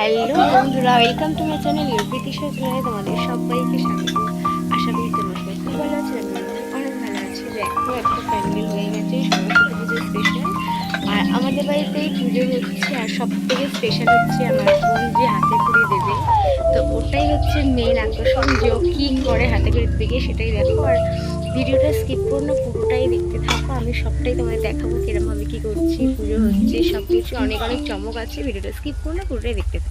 Hello বন্ধুরা welcome to my channel UPT চ্যানেলে তোমাদের সবাইকে স্বাগত। আশা করি তোমরা সবাই খুব ভালো আছো অনেক ভালো আছি। দেখো একটা প্যান্ডেল হয়ে গেছে সরস্বতী পুজো স্পেশাল আর আমাদের বাড়িতে পুজো হচ্ছে, আর সব থেকে স্পেশাল হচ্ছে আমার বোন যে হাতে করে দেবে। তো ওটাই হচ্ছে মেন আকর্ষণ, যে ও কী করে হাতে করে দেবে সেটাই দেখো। আর ভিডিওটা স্কিপ করো না, পুরোটাই দেখতে থাকো, আমি সবটাই তোমাদের দেখাবো কিরমভাবে কী করছি, পুজো হচ্ছে সব কিছু অনেক অনেক চমক আছে, ভিডিওটা স্কিপ করো পুরোটাই দেখতে থাকো।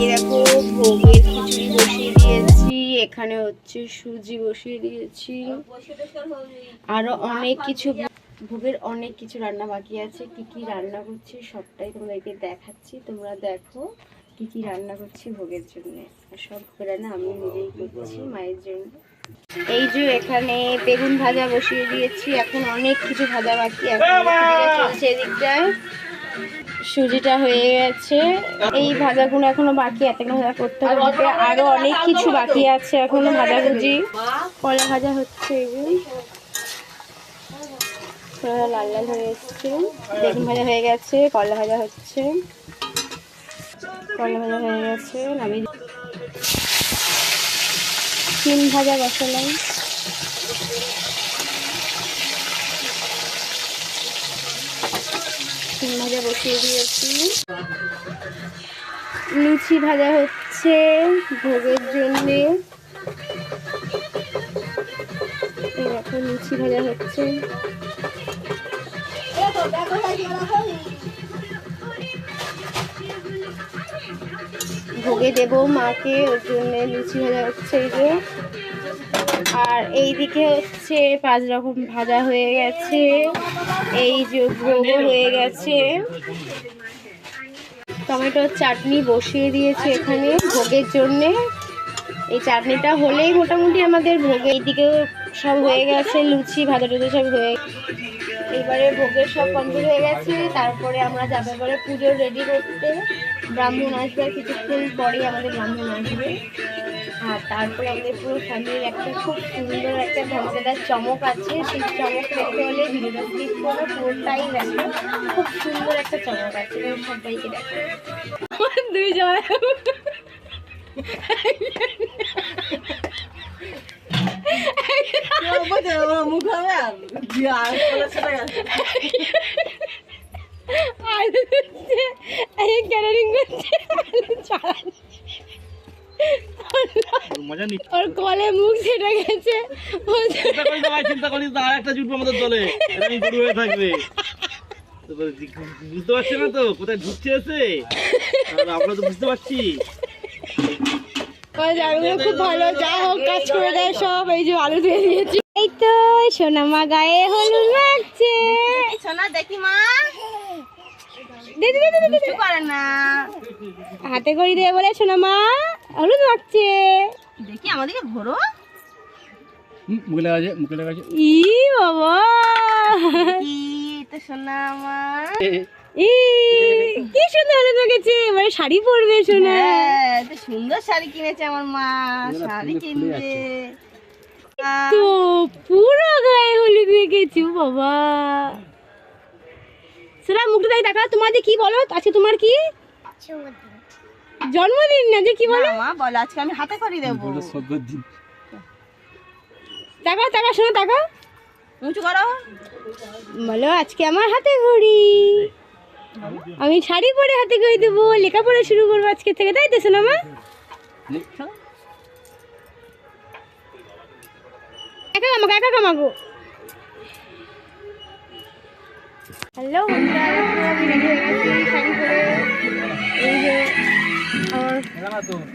দেখো ভোগের খিচুড়ি বসিয়ে দিয়েছি এখানে হচ্ছে সুজি বসিয়ে দিয়েছি। আরও অনেক কিছু ভোগের অনেক কিছু রান্না বাকি আছে কি কি রান্না করছি সবটাই তোমাদেরকে দেখাচ্ছি। তোমরা দেখো কি কি রান্না করছি ভোগের জন্য। আর সব রান্না আমি নিজেই করছি মায়ের জন্য। এই যে এখানে বেগুন ভাজা বসিয়ে দিয়েছি এখন অনেক কিছু ভাজা বাকি এখন চলছে এদিকটায় সুজিটা হয়ে গেছে। এই ভাজাগুলো এখনও বাকি এতগুলো ভাজা করতে হবে আরও অনেক কিছু বাকি আছে এখনও ভাজাভুজি। কলা ভাজা হচ্ছে লাল লাল হয়ে এসছে। বেগুন ভাজা হয়ে গেছে, কলা ভাজা হচ্ছে। কলা ভাজা হয়ে গেছে দি- সিম ভাজা বসালাম। সিম ভাজা বসিয়ে দিয়েছি। লুচি ভাজা হচ্ছে ভোগের জন্যে। দেখো, লুচি ভাজা হচ্ছে। ভোগে দেবো মাকে, ওর জন্য লুচি ভাজা হচ্ছে এই যে। আর এইদিকে হচ্ছে পাঁচ রকম ভাজা হয়ে গেছে। এই যে ভোগও হয়ে গেছে। টমেটোর চাটনি বসিয়ে দিয়েছে এখানে ভোগের জন্যে। এই চাটনিটা হলেই মোটামুটি আমাদের ভোগে। এইদিকেও সব হয়ে গেছে লুচি ভাজা টাজা সব হয়ে এবারে ভোগের সব কমপ্লিট হয়ে গেছে। তারপরে আমরা যাব এবারে পুজো রেডি করতে। ব্রাহ্মণ আসবে আর কিছুক্ষণ পরেই আমাদের ব্রাহ্মণ আসবে। আর তারপরে আমাদের পুরো ফ্যামিলির একটা খুব সুন্দর একটা ধমকেদার চমক আছে সেই চমক দেখতে হলে ভিডিওটা পুরোটাই দেখো খুব সুন্দর একটা চমক আছে সবাইকে দেখো দুই জয় এই ক্যারারিং করছে চালান মজা নিচ্ছি। ওর কলে মুখ ছেড়ে গেছে। চিন্তা করিস না ভাই, চিন্তা করিস না আর জুটবে আমাদের দলে। আমি গরু হয়ে থাকবে। বুঝতে পারছি না তো কোথায় ঢুকছে এসে? আমরা তো বুঝতে পারছি। ওই খুব ভালো যা হোক কাজ করে দেয় সব এই যে আলু ধুয়ে দিয়েছি। এই তো সোনামা গায়ে হলুদ মাখছে। সোনা দেখি মা। হাতে করে দিয়ে বলে সোনামা হলুদ মাখছে দেখি আমাদেরকে ঘোরো। মুখে লাগা আছে মুখে লাগা আছে। ই বাবা। কি তো সোনা আমার। ই কি সুন্দর হলুদ মাখেছে এবারে শাড়ি পরবে সোনা হ্যাঁ তো সুন্দর শাড়ি কিনেছে আমার মা। শাড়ি কিনবে। তো পুরো গায়ে হলুদ মেখেছি বাবা। সোনা মুখটা তাই দেখা তোমাদের কি বলো? আজকে তোমার কি? জন্মদিন না যে কি বলো? মা বলো আজকে আমি হাতে করে দেবো। দিন। তাকাও তাকাও শোনো তাকাও। উঁচু করো। বলো আজকে আমার হাতে ঘড়ি। আমি শাড়ি পরে হাতে ঘড়ি দেবো লেখাপড়া শুরু করব আজকে থেকে তাই তো শোনো মা? একা কামাকো একা কামাকো হ্যালো বন্ধুরা আমি রেডি হয়ে গেছি শাড়ি পরে। এই যে আমার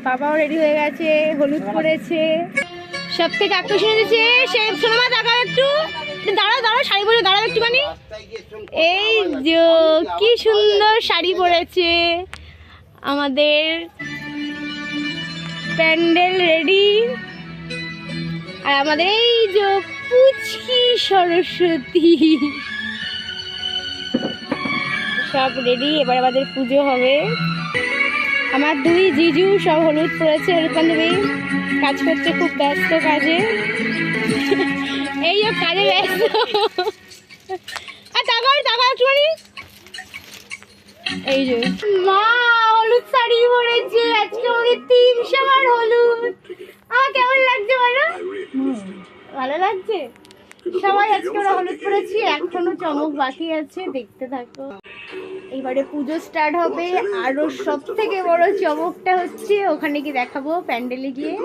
বাবাও রেডি হয়ে গেছে, হলুদ পরেছে। সব থেকে আকর্ষণ হয়েছে সে সোনামা, দাঁড়াও একটু। দাঁড়াও দাঁড়াও, শাড়ি পরে, দাঁড়াও একটুখানি। এই যে, কি সুন্দর শাড়ি পরেছে। আমাদের প্যান্ডেল রেডি আর আমাদের এই যে পুচকি সরস্বতী। সব রেডি এবার আমাদের পুজো হবে। আমার দুই জিজু সব হলুদ পরেছে হলুদ বান্ধবী কাজ করছে খুব ব্যস্ত কাজে। এই কাজে ব্যস্ত। আর তাকাও তাকাও একটুখানি। এই যে। মা, হলুদ শাড়ি পরেছে তিন সবার হলুদ। আমার কেমন লাগছে বলো? ভালো লাগছে? সবাই আজকে ওরা হলুদ পরেছি, এখনও চমক বাকি আছে, দেখতে থাকো। এবারে পুজো স্টার্ট হবে আরও সব থেকে বড় চমকটা হচ্ছে ওখানে গিয়ে দেখাবো প্যান্ডেলে গিয়ে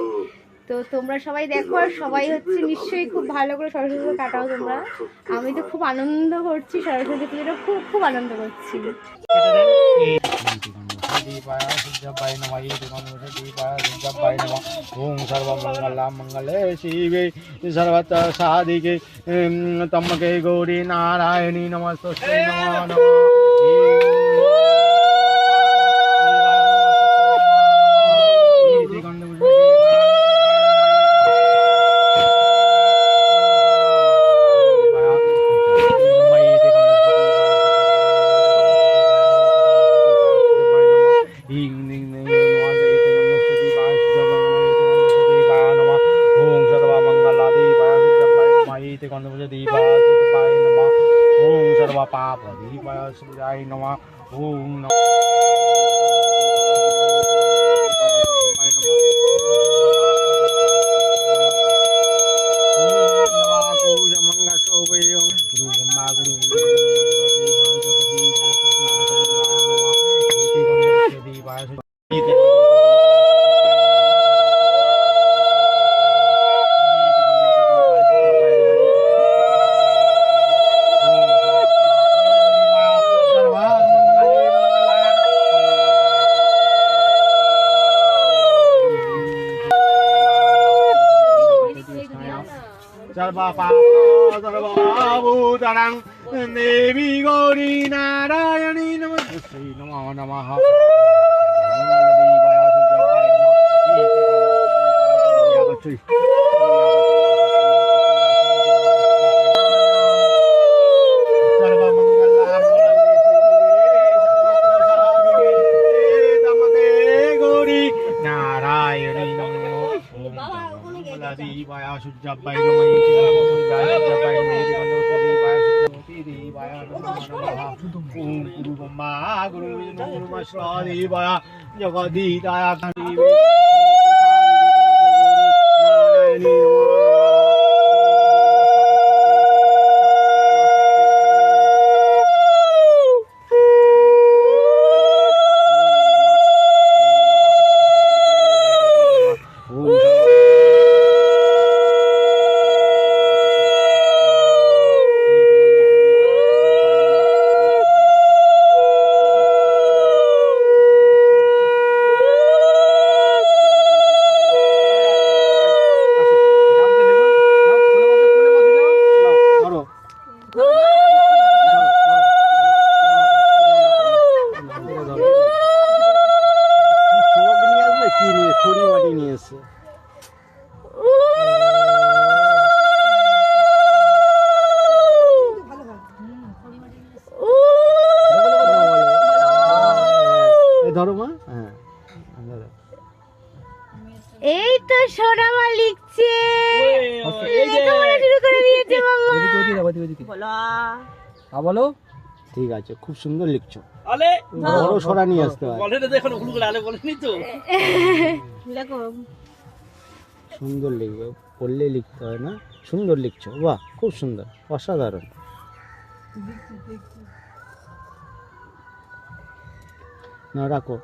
তো তোমরা সবাই দেখো আর সবাই হচ্ছে নিশ্চয়ই খুব ভালো করে সরস্বতী পুজো কাটাও তোমরা আমি তো খুব আনন্দ করছি সরস্বতী পুজোটা খুব খুব আনন্দ করছি মঙ্গলে সাধিকে তমকে গৌরী নারায়ণী নমস্ত নম गन्धपुजदीपाय शुद्धपाय नमः ओम सर्वपापदीपाय शुद्धाय नमः ओम नमः সুতরাং দেবী গৌরী নারায়ণী নম শ্রী নম নম নারায়ণী নম বাবা ওখানে গেছে বাবা সূর্যাব্বাই নম সূর্যাব্বাই নম নমঃ ওম গুরু ব্রহ্মা গুরু বিষ্ণু গুরু মহেশ্বর দেবায় জগদীতায় চোখ নিয়ে আসবে কি নিয়ে খড়ি মাটি নিয়ে এসছে এই ধরো মা হ্যাঁ। ধরো। এই তো লিখছে। লেখাপড়া শুরু করে দিয়েছে মামা বলো। ঠিক আছে খুব সুন্দর লিখছো। আলে বড় সরা নিয়ে আসতে হয়। বলেন তো এখন ওগুলো করে আলে বলেনি তো। সুন্দর লিখবে পড়লে লিখতে হয় না। সুন্দর লিখছো বাহ খুব সুন্দর অসাধারণ। না রাখো।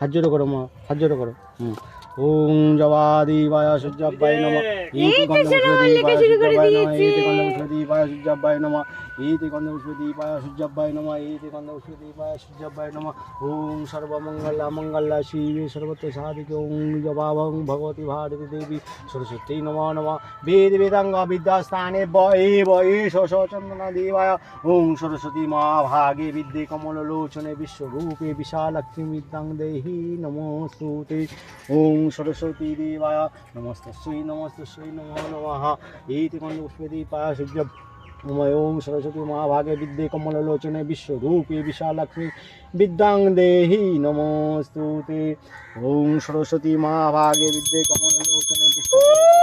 হাত জোড়ো করো মা হাত জোড়ো করো। হুম। ওম জবাদিবায় সূর্যাব্বায় নমঃ ইতি গন্ধপুষ্পদীপায় সূর্যাব্বায় নমঃ ইতি গন্ধপুষ্পদীপায় সূর্যাব্বায় নমঃ ইতি গন্ধপুষ্পদীপায় সূর্যাব্বায় নমঃ ইতি গন্ধপুষ্পদীপায় সূর্যাব্বায় নমঃ ওম সর্বমঙ্গলা মঙ্গলা শিবে সর্বত্র সাধিকে ওম জবাভং ভগবতী ভারতী দেবী সরস্বতী নমঃ নমঃ বেদ বেদাঙ্গ বিদ্যাস্থানে বয়ে বয়ে শশচন্দনা দেবায় ওম সরস্বতী মা ভাগে বিদ্যে কমললোচনে বিশ্বরূপে বিশালক্ষ্মী বিদ্যাং দেহি নমস্তুতে ওম সরস্বতী দেবায় নমস্তস্যৈ নমস্তস্যৈ নমো নমঃ ইতি কন্দপুষ্পদীপায় সূর্য ওম সরস্বতী মহাভাগে বিদ্যে কমললোচনে বিশ্বরূপে বিশালক্ষ্মী বিদ্যাং দেহি নমস্তুতে ওম সরস্বতী মহাভাগে বিদ্যে কমললোচনে বিশ্বরূপে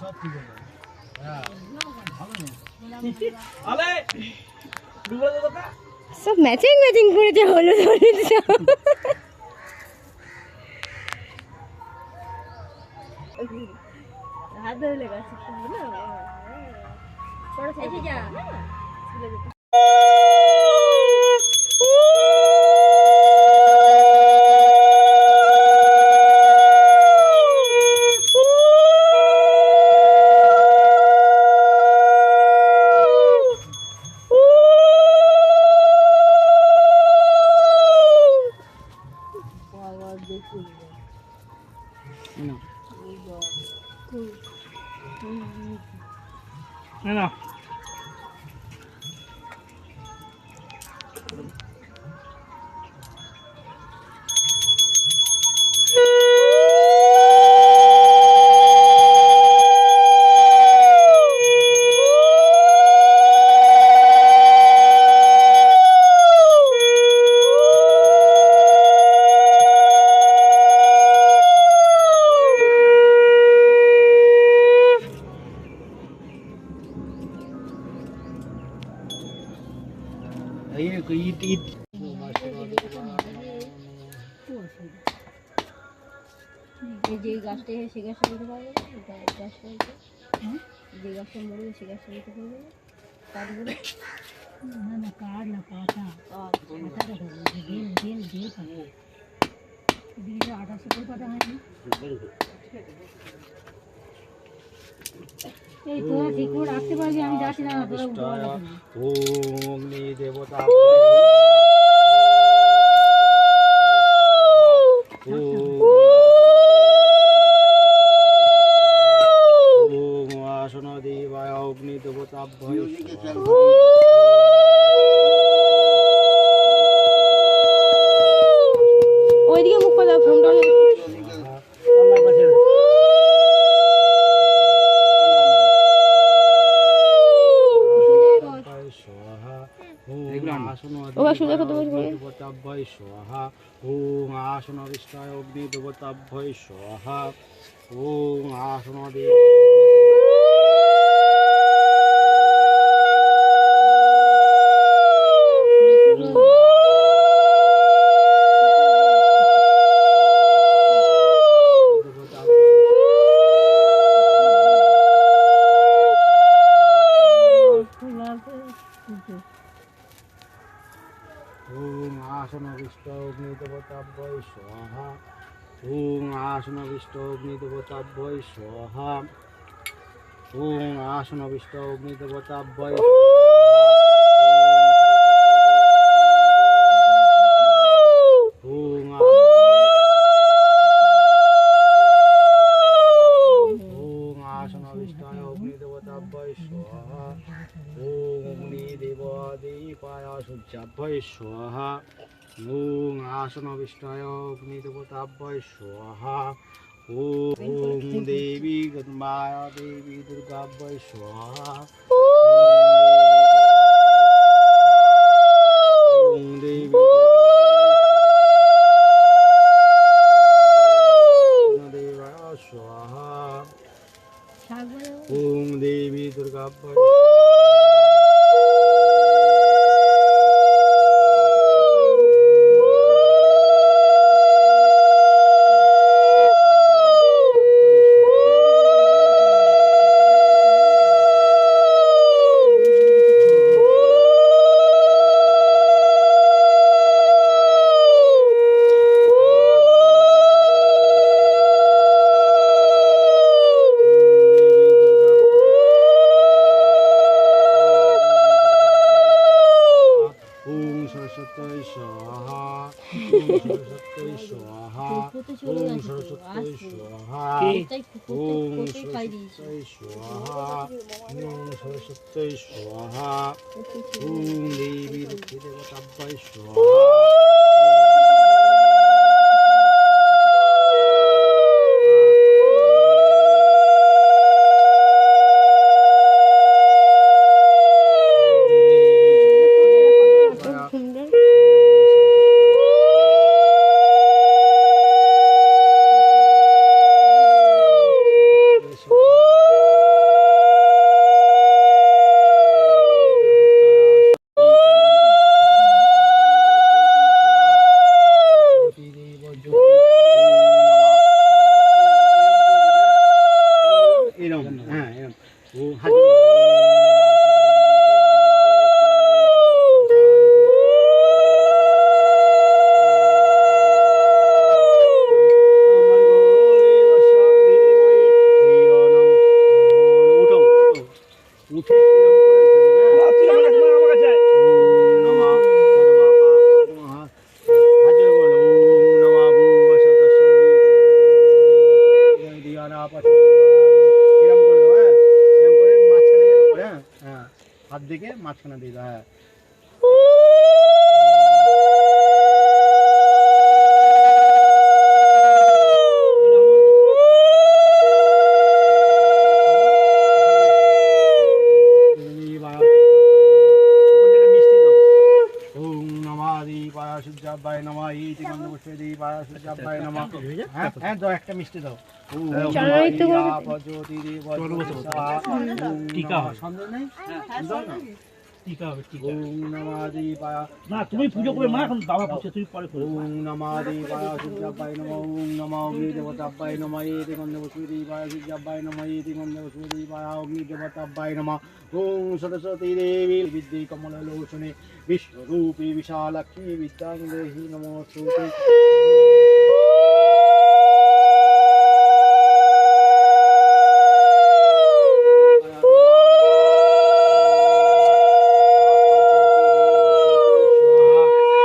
সব ঠিক আছে হ্যাঁ ভালো নেই আলে ডুবে দাও দাদা সব ম্যাচিং ম্যাচিং করেছে হলুদ হলুদ এই ইট ইট এই যে গাছটা সে গাছটা নিতে পারবে না এটা এই গাছটা হচ্ছে যে গাছটা মরবে সে গাছটা নিতে পারবে না কাঠগুলো না না কাঠ না পাতা। পাতাটা ধরবে বেল বেল বেল পাতা। বিঘা আঠাশো করে পাতা হয়নি? অগ্নি দেবতা অগ্নি দেবতা ওইদিকে মুখ দাও ফোনটা দেবতাভ্যয় স্বাহা ওম আসন বিষ্টায় অগ্নি দেবতাভ্যয় স্বাহা ওম আসন দেব অগ্নিদেবতা আসন বিষ্ট অগ্নি দেবতাভ্যয় স্বাহা ওম আসন বিষ্ট অগ্নি দেবতাভ্যয় স্বাহা ওম আসন বিষ্ট অগ্নি দেবতাভ্যয় ওম ওম আসন বিষ্টায় অগ্নি দেবতাভ্যয় স্বাহা ওম অগ্নি দেবাদিপায় সূর্যাভ্যয় স্বাহা ওম আসন বিষ্টায় অগ্নি দেবতাভ্যয় স্বাহা ওম দেবী মায়া দেবী দুর্গাভ্যয় স্বাহা সরস্বতী স্বাহা ওম সরস্বতী স্বাহা ওম মাঝখানে দিয়ে দাও, হ্যাঁ। মিষ্টি দাও ওম নমঃ দীপায় সূর্যাব্বায় নমঃ ইতি গন্ধপুষ্পে দীপায় সূর্যাব্বায় নমঃ হ্যাঁ হ্যাঁ দাও একটা মিষ্টি দাও টিকা হয়। সন্দেহ নেই দাও না। টিকা হবে টিকা। ওম নমঃ দীপায় না তুমি পুজো করবে মা এখন বাবা পুজো তুমি পরে করো ওম নমঃ দীপায় সূর্যাব্বায় নমঃ ওম নমঃ অগ্নি দেবতাব্বায় নমঃ ইতি গন্ধপুষ্পে দীপায় সূর্যাব্বায় নমঃ ইতি গন্ধপুষ্পে দীপায় অগ্নি দেবতাব্বায় নমঃ ওম সরস্বতী দেবী বিদ্যে কমললোচনে বিশ্বরূপী বিশালাক্ষী বিদ্যাং দেহি নমস্তুতে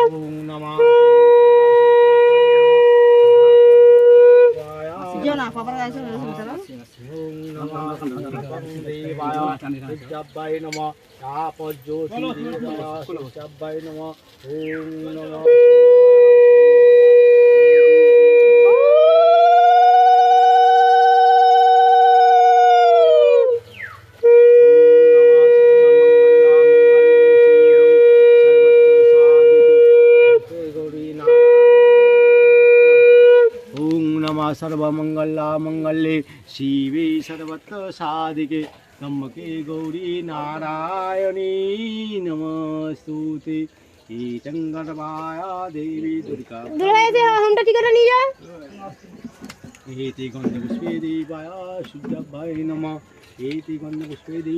ওম নমঃ না পাপার কাছে ওম নমঃ দেবায় সূর্যাব্বায় নমঃ। সূর্যাব্বায় নমঃ। ওম নমঃ। ওম নমঃ সর্বমঙ্গলা মঙ্গলে শিবে ধম্মকে গৌরী নারায়ণী নমস্তুতে ইতং গর্ভায়া দেবী দুর্গা দুর্গা দে হোমটা ঠিকানা নিয়ে যা এতে গন্ধপুষ্পে শুদ্ধ ভাই নমঃ এতে গন্ধপুষ্পে নমঃ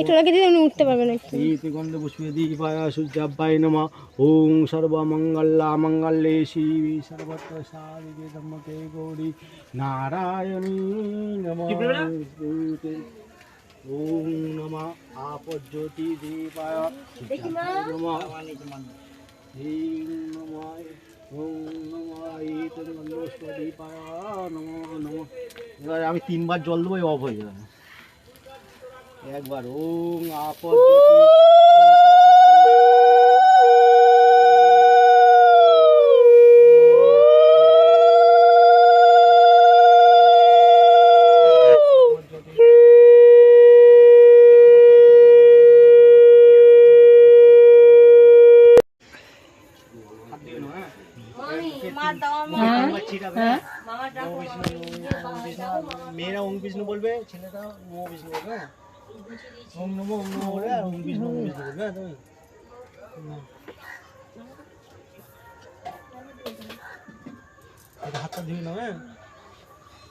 একটু রাখি দিলে উনি উঠতে পারবেন একটু। ইতি গন্ধপুষ্পে দীপায় সূর্যাব্বায় নমঃ ওং সর্বমঙ্গলা মঙ্গলে শিবি সর্বত্র সারিকে ধম্মকে গৌরী নারায়ণী ওং নমঃ। আপজ্যোতি দীপায় নমঃ হিং নমঃ ওং নমঃ ইতি গন্ধপুষ্পে দীপায় নমঃ নমঃ। এবার আমি তিনবার জল দেবো অফ হয়ে যাবে। একবার ওং আপজ্যোতি মেয়েরা ওম বিষ্ণু বলবে ছেলেটা নমো বিষ্ণু বলবে হ্যাঁ? ওম নমো ওম নমো বলবে আর ওম বিষ্ণু বিষ্ণু বলবে তুমি হাতটা ধুয়ে নাও হ্যাঁ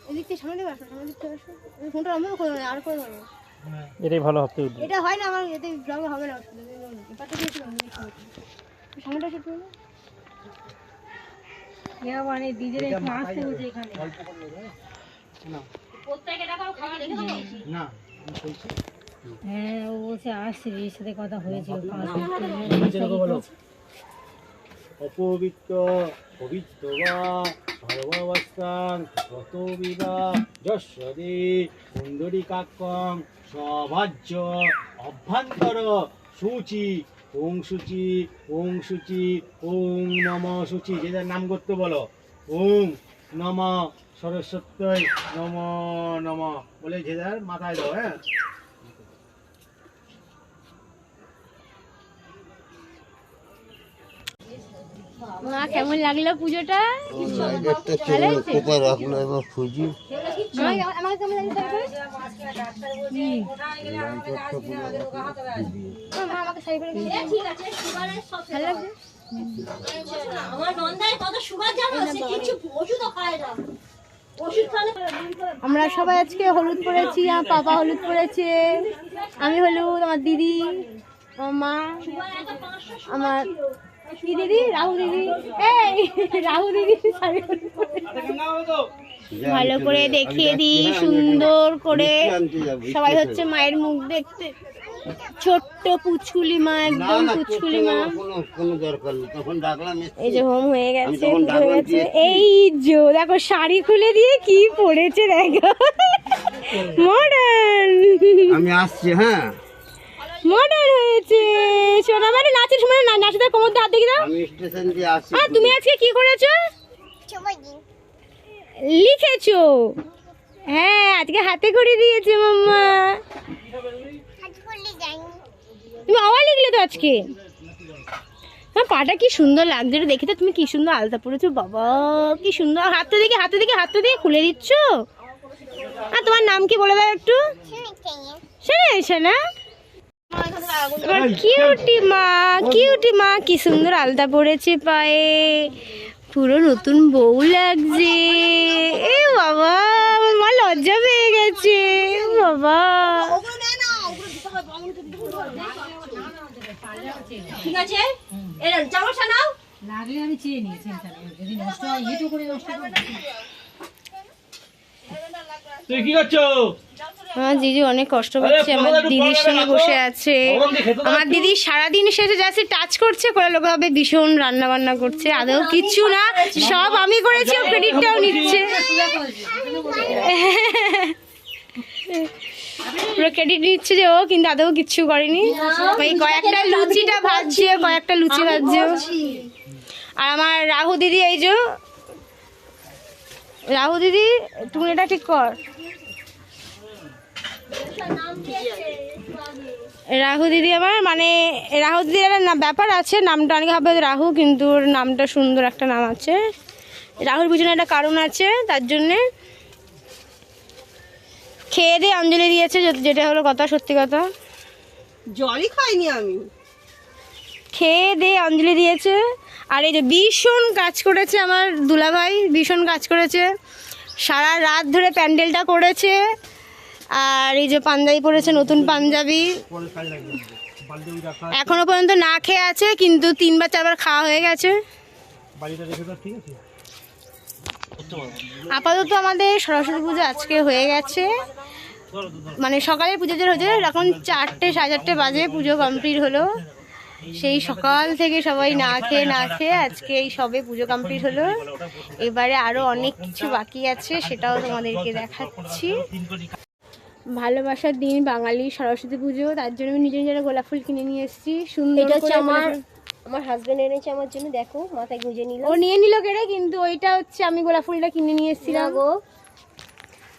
এদিক থেকে সামনে আসো সামনে দিক আসো ফোনটা অন্য করে আর করে দেবো এটাই ভালো হবে এটা হয় না আমার এতে ব্লগে হবে না সামনেটা। মানে। হচ্ছে এখানে অল্প করে হ্যাঁ? না খাওয়া হ্যাঁ ও বলছে আসছে এর সাথে কথা হয়েছে ও কাজ যেরকম বলো। অপবিত্র পবিত্র বা সর্বাবস্থান গত বিবা যশ্বদে সুন্দরী সভাজ্য অভ্যন্তর সূচি ওং সূচি ওং সূচি ওং নম সূচি যে যার নাম করতে বলো ওং নম সরস্বতী নম নম। বলে যার মাথায় দাও হ্যাঁ? মা কেমন লাগল পুজোটা? আমার নন্দায় কত সুগার জানো? সে কিছু ওষুধও খায় না। আমরা সবাই আজকে হলুদ পরেছি, আমার পাপা হলুদ পরেছে, আমি হলুদ, আমার দিদি মা, আমার কি দিদি? রাহু দিদি। এই, রাহু দিদি ভালো করে দেখিয়ে দিই, সুন্দর করে। সবাই হচ্ছে মায়ের মুখ দেখতে। ছোট্ট পুচকুলি মা একদম পুচকুলি মা। কোনো দরকার নেই। তখন ডাকলাম এই যে হোম হয়ে গেছে হয়ে গেছে এই যে দেখো শাড়ি খুলে দিয়ে কি পড়েছে দেখো। মডার্ন। আমি আসছি হ্যাঁ। মডার্ন হয়েছে। সোনা মানে নাচের সময় না নাচতে কোমর হাত দেখি দাও। আমি স্টেশন দিয়ে আসছি। আর তুমি আজকে কি করেছ? লিখেছো। হ্যাঁ আজকে হাতে করে দিয়েছে মাম্মা। তুমি আবার লিখলে তো আজকে। না পাটা কি সুন্দর লাগছে দেখে তো, তুমি কি সুন্দর আলতা পরেছো, বাবা, কি সুন্দর। হাতে দেখে হাতে দেখে হাতে দিয়ে খুলে দিচ্ছ? আর তোমার নাম কি বলে দাও একটু? না কিউটি মা কিউটি মা, কি সুন্দর আলতা পরেছে পায়ে। পুরো নতুন বউ লাগছে। এ বাবা, আমার লজ্জা পেয়ে গেছে। বাবা। ঠিক আছে? এর চামচটা নাও। লাগলে আমি চেয়ে নিয়েছি যদি নষ্ট হয় এটু করে নষ্ট করে তুই কি করছ? আমার দিদি অনেক কষ্ট পাচ্ছে আমার দিদির সঙ্গে বসে আছে। আমার দিদি সারাদিন সেটা যাচ্ছে টাচ করছে করে লোক ভাবে ভীষণ রান্না বান্না করছে। আদৌ কিচ্ছু না সব আমি করেছি ক্রেডিটটাও নিচ্ছে। পুরো ক্রেডিট নিচ্ছে যে ও কিন্তু আদৌ কিচ্ছু করেনি। ওই কয়েকটা লুচিটা ভাজছে কয়েকটা লুচি ভাজছে। আর আমার রাহু দিদি এই যে রাহু দিদি তুমি এটা ঠিক কর। রাহু দিদি আমার মানে রাহু দিদির একটা না- ব্যাপার আছে নামটা অনেকে ভাবে রাহু কিন্তু ওর নামটা সুন্দর একটা নাম আছে। রাহুর পিছনে একটা কারণ আছে তার জন্যে খেয়ে দিয়ে অঞ্জলি দিয়েছে যেটা হলো কথা সত্যি কথা। জলই খাইনি আমি। খেয়ে দিয়ে অঞ্জলি দিয়েছে। আর এই যে ভীষণ কাজ করেছে আমার দুলাভাই ভীষণ কাজ করেছে। সারা রাত ধরে প্যান্ডেলটা করেছে। আর এই যে পাঞ্জাবি পরেছে নতুন পাঞ্জাবি। এখনও পর্যন্ত না খেয়ে আছে কিন্তু তিনবার চারবার খাওয়া হয়ে গেছে। আপাতত আমাদের সরস্বতী পুজো আজকে হয়ে গেছে। মানে সকালে পুজো যে হয়েছে এখন চারটে সাড়ে চারটে বাজে পুজো কমপ্লিট হলো। সেই সকাল থেকে সবাই না খেয়ে না খেয়ে আজকে এই সবে পুজো কমপ্লিট হলো। এবারে আরও অনেক কিছু বাকি আছে সেটাও তোমাদেরকে দেখাচ্ছি। ভালোবাসার দিন বাঙালি সরস্বতী পুজো তার জন্য আমি নিজে নিজের গোলাপ ফুল কিনে নিয়ে এসেছি। সুন্দর এটা হচ্ছে আমার আমার হাজবেন্ড এনেছে আমার জন্য দেখো মাথায় গুঁজে নিল। ও নিয়ে নিল কেড়ে কিন্তু ওইটা হচ্ছে আমি গোলাপ ফুলটা কিনে নিয়ে এসেছিলাম। গো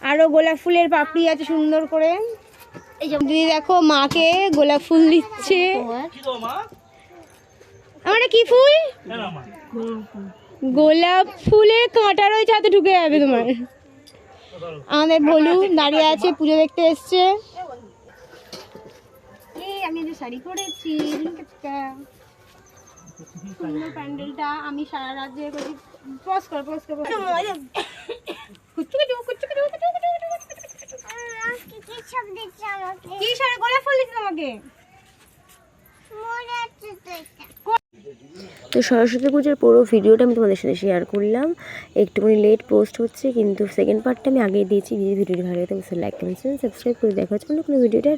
আরও গোলাপ ফুলের পাপড়ি আছে সুন্দর করে। এই যে দিদি দেখো মাকে গোলাপ ফুল দিচ্ছে। তোমার কি আমার কি ফুল? গোলাপ ফুলের কাঁটা রয়েছে হাতে ঢুকে যাবে তোমার। আমাদের ভলু দাঁড়িয়ে আছে পুজো দেখতে এসছে। আমি যে শাড়ি পরেছি সুন্দর প্যান্ডেলটা আমি সারা রাত করি পজ কর পজ কর তো সরস্বতী পুজোর পুরো ভিডিওটা আমি তোমাদের সাথে শেয়ার করলাম। একটুখানি লেট পোস্ট হচ্ছে, কিন্তু সেকেন্ড পার্টটা আমি আগেই দিয়েছি। ভিডিওটি ভালো লাগে, তাহলে লাইক কমেন্ট সাবস্ক্রাইব করে দেখা। হচ্ছে অন্য কোনো ভিডিওটা